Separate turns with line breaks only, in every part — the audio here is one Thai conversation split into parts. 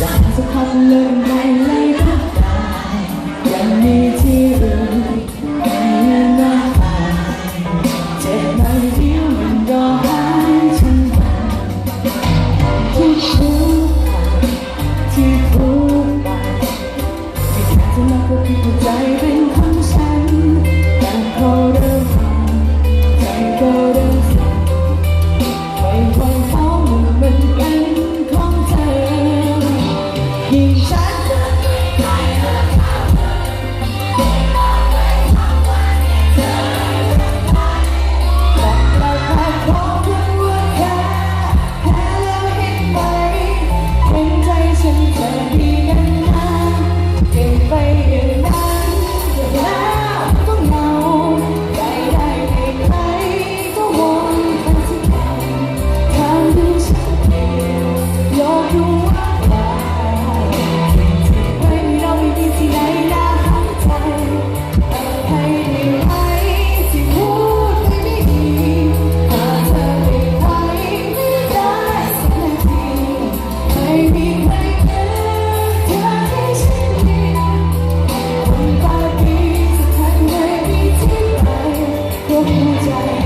จากสักพักเริ่ไปแล้ว Thank you.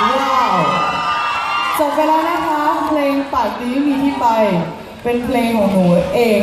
ว้าวจบไปแล้วนะคะ เพ
ล
งปากดี
มีที่ไป เป็นเพลงของหนูเอง